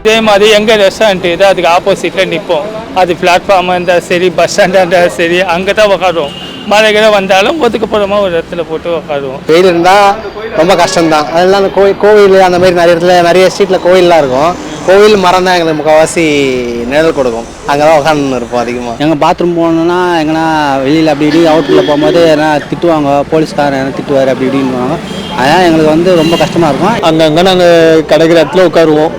இதே மாதிரி எங்கள் ரெஸ்டாரண்ட் இது அதுக்கு ஆப்போசிட்டில் நிற்போம் அது பிளாட்ஃபார்மாக இருந்தால் சரி பஸ் ஸ்டாண்டாக இருந்தாலும் சரி அங்கே தான் உட்காருவோம் மழைகளை வந்தாலும் ஒதுக்கப்புறமா ஒரு இடத்துல போட்டு உட்காருவோம் வெயில் இருந்தால் ரொம்ப கஷ்டம்தான். அதெல்லாம் அந்த கோயில் கோவில் அந்த மாதிரி நிறைய இடத்துல நிறைய ஸ்ட்ரீட்டில் கோயில்லாம் இருக்கும். கோவில் மரம் தான் எங்களுக்கு முக்கால்வாசி நிழல் கொடுக்கும். அங்கே தான் உட்காந்து இருப்போம் அதிகமாக எங்கள் பாத்ரூம் போகணுன்னா எங்கன்னா வெளியில் அப்படி இப்படி அவுட்டில் போகும்போது எதனா திட்டுவாங்க போலீஸ்காரன் எதனா திட்டுவார் அப்படி இப்படின்னுவாங்க. அதனால் எங்களுக்கு வந்து ரொம்ப கஷ்டமாக இருக்கும். அங்கங்கே நாங்கள் கிடைக்கிற இடத்துல உட்காருவோம்.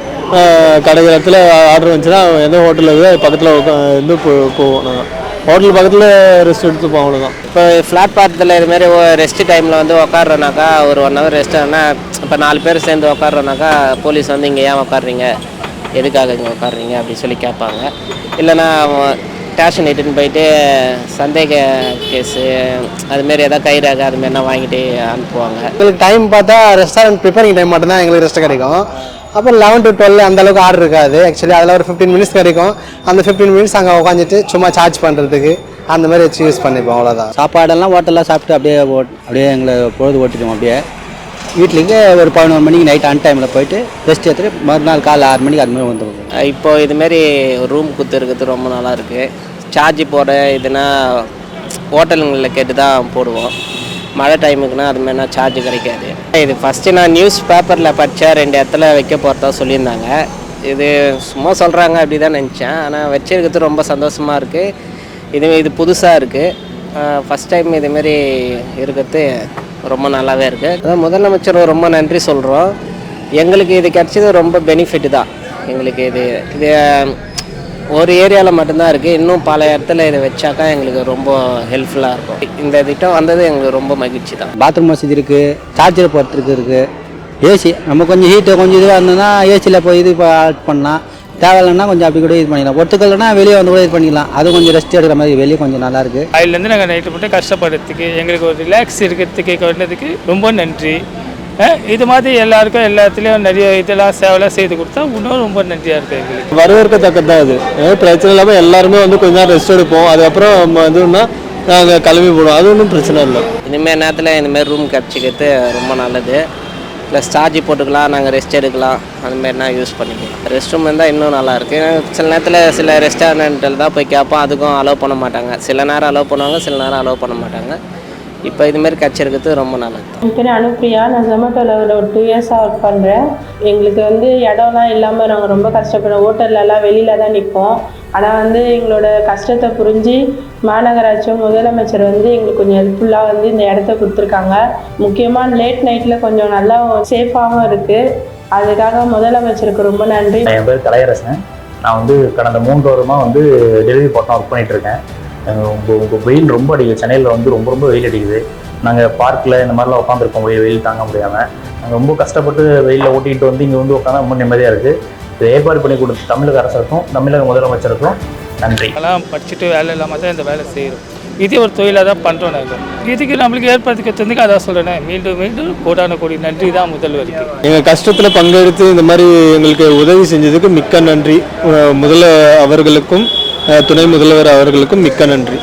கிடைக்கிற இடத்துல ஆர்டர் வந்துச்சுன்னா எந்த ஹோட்டலில் இருக்குது அது பக்கத்தில் இருந்து போ போவோம் நாங்கள் ஹோட்டல் பக்கத்தில் ரெஸ்ட் எடுத்துப்போம் அவ்வளோதான் இப்போ ஃப்ளாட் பாத்தில் இதுமாரி ரெஸ்ட் டைமில் வந்து உட்காடுறோனாக்கா ஒரு ஒன் ஹவர் ரெஸ்ட் ஆனால் இப்போ நாலு பேர் சேர்ந்து உட்காடுறோனாக்கா போலீஸ் வந்து இங்கே ஏன் உட்காடுறீங்க எதுக்காக இங்கே உட்காடுறீங்க அப்படின்னு சொல்லி கேட்பாங்க. இல்லைன்னா ஸ்டேஷன் இட்டுன்னு போயிட்டு சந்தேக கேஸு அதுமாரி எதாவது கைராக அதுமாரினா வாங்கிட்டு அனுப்புவாங்க. எங்களுக்கு டைம் பார்த்தா ரெஸ்டாரண்ட் ப்ரிப்பேரிங் டைம் மட்டும்தான் எங்களுக்கு ரெஸ்ட் கிடைக்கும். அப்புறம் லெவன் டு டுவெல் அந்த அளவுக்கு ஆர்டர் இருக்காது. ஆக்சுவலி அதில் ஒரு ஃபிஃப்டீன் மினிட்ஸ் கிடைக்கும். அந்த ஃபிஃப்டீன் மினிட்ஸ் அங்கே உட்காந்துட்டு சும்மா சார்ஜ் பண்ணுறதுக்கு அந்த மாதிரி வச்சு யூஸ் பண்ணிப்போம். அவ்வளோதான் சாப்பாடெல்லாம் ஹோட்டலில் சாப்பிட்டு அப்படியே ஓட் அப்படியே எங்களை பொழுது ஓட்டிடுவோம் அப்படியே. வீட்லேருந்து ஒரு பதினோரு மணிக்கு நைட் அன் டைமில் போயிட்டு ரெஸ்ட் எடுத்துட்டு மறுநாள் காலை ஆறு மணிக்கு அது மாதிரி வந்துடுவோம். இப்போ இதுமாரி ரூம் குத்து இருக்கிறது ரொம்ப நல்லா இருக்குது சார்ஜ் போட இதுனா ஹோட்டலுங்களில் கேட்டு தான் போடுவோம். மழை டைமுக்குனா அது மாதிரினா சார்ஜ் கிடைக்காது. இது ஃபஸ்ட்டு நான் நியூஸ் பேப்பரில் படித்தேன் ரெண்டு இடத்துல வைக்க போகிறதா சொல்லியிருந்தாங்க. இது சும்மா சொல்கிறாங்க அப்படி தான் நினச்சேன். ஆனால் வச்சிருக்கிறது ரொம்ப சந்தோஷமாக இருக்குது இது இது புதுசாக இருக்குது ஃபஸ்ட் டைம் இதுமாரி இருக்கிறது ரொம்ப நல்லாவே இருக்குது அதான் முதலமைச்சர் ரொம்ப நன்றி சொல்கிறோம் எங்களுக்கு இது கிடச்சது ரொம்ப பெனிஃபிட் தான். எங்களுக்கு இது இது ஒரு ஏரியாவில் மட்டும்தான் இருக்குது இன்னும் பல இடத்துல இதை வச்சாக்கா எங்களுக்கு ரொம்ப ஹெல்ப்ஃபுல்லாக இருக்கும். இந்த திட்டம் வந்தது எங்களுக்கு ரொம்ப மகிழ்ச்சி தான். பாத்ரூம் வசதி இருக்குது சார்ஜர் போகிறதுக்கு இருக்குது ஏசி நம்ம கொஞ்சம் ஹீட்டு கொஞ்சம் இதுவாக இருந்ததுன்னா ஏசியில் போய் இது இப்போ ஆட் பண்ணலாம். தேவையில்லைன்னா கொஞ்சம் அப்படி கூட இது பண்ணிக்கலாம். ஒத்துக்கலைன்னா வெளியே வந்து கூட இது பண்ணிக்கலாம். அது கொஞ்சம் ரெஸ்ட் எடுக்கிற மாதிரி வெளியே கொஞ்சம் நல்லா இருக்குது அதுலேருந்து நாங்கள் நைட்டு மட்டும் கஷ்டப்படுறதுக்கு எங்களுக்கு ஒரு ரிலாக்ஸ் இருக்கிறதுக்கு வந்ததுக்கு ரொம்ப நன்றி. இது மாதிரி எல்லாருக்கும் எல்லா இடத்துலையும் நிறைய இதெல்லாம் சேவைலாம் செய்து கொடுத்தா இன்னும் ரொம்ப நன்றியாக இருக்குது எங்களுக்கு. வரவேற்கத்தக்கது தான் அது பிரச்சனை இல்லாமல் எல்லாருமே வந்து கொஞ்ச நேரம் ரெஸ்ட் எடுப்போம். அதுக்கப்புறம் இதுன்னா நாங்கள் கிளம்பி போடுவோம். அது ஒன்றும் பிரச்சனை இல்லை. இனிமேல் நேரத்தில் இந்தமாரி ரூம் கிடச்சிக்கிறது ரொம்ப நல்லது. ப்ளஸ் சார்ஜ் போட்டுக்கலாம் நாங்கள் ரெஸ்ட் எடுக்கலாம். அதுமாரினா யூஸ் பண்ணிக்கலாம். ரெஸ்ட் ரூம் இருந்தால் இன்னும் நல்லா இருக்கு. சில நேரத்தில் சில ரெஸ்டாரண்ட்டில் தான் போய் கேட்போம். அதுக்கும் அலோவ் பண்ண மாட்டாங்க. சில நேரம் அலோவ் பண்ணுவாங்க சில நேரம் அலோவ் பண்ண மாட்டாங்க. இப்போ இதுமாரி கிடச்சிருக்கிறது ரொம்ப நல்லது. என் பேர் அனுப்பிரியா நான் ஜொமேட்டோவில் ஒரு டூ இயர்ஸாக ஒர்க் பண்ணுறேன் எங்களுக்கு வந்து இடம்லாம் இல்லாமல் நாங்கள் ரொம்ப கஷ்டப்படுறோம். ஹோட்டல்லலாம் வெளியில் தான் நிற்போம் ஆனால் வந்து எங்களோட கஷ்டத்தை புரிஞ்சு மாநகராட்சியும் முதலமைச்சர் வந்து எங்களுக்கு கொஞ்சம் ஹெல்ப்ஃபுல்லாக வந்து இந்த இடத்த கொடுத்துருக்காங்க. முக்கியமாக லேட் நைட்டில் கொஞ்சம் நல்லா சேஃபாகவும் இருக்குது அதுக்காக முதலமைச்சருக்கு ரொம்ப நன்றி. என் பேர் கலையரசன். நான் வந்து கடந்த மூன்று வாரமாக வந்து டெலிவரி பார்ட்னர் ஒர்க் பண்ணிட்டு இருக்கேன் அஹ் உங்க உங்க வெயில் ரொம்ப அடிக்குது. சென்னையில் வந்து ரொம்ப ரொம்ப வெயில் அடிக்குது. நாங்கள் பார்க்கில் இந்த மாதிரிலாம் உட்காந்துருக்கோம் வெயில் வெயில் தாங்க முடியாமல் நாங்கள் ரொம்ப கஷ்டப்பட்டு வெயிலில் ஓட்டிகிட்டு வந்து இங்கே வந்து உட்காந்தா ரொம்ப நிம்மதியாக இருக்குது இதை ஏற்பாடு பண்ணி கொடுத்த தமிழக அரசுக்கும் தமிழக முதலமைச்சருக்கும் நன்றி. எல்லாம் படிச்சுட்டு வேலை இல்லாமல் தான் இந்த வேலை செய்கிறோம் இதே ஒரு தொழிலாக தான் பண்ணுறோம் நாங்கள் இதுக்கு நம்மளுக்கு ஏற்படுத்தி கொடுத்ததுக்கு அதான் சொல்கிறேன் மீண்டும் மீண்டும் கோடான கோடி நன்றி தான் முதல்வருக்கு. எங்கள் கஷ்டத்தில் பங்கெடுத்து இந்த மாதிரி எங்களுக்கு உதவி செஞ்சதுக்கு மிக்க நன்றி. முதல்ல அவர்களுக்கும் துணை முதல்வர் அவர்களுக்கும் மிக்க நன்றி.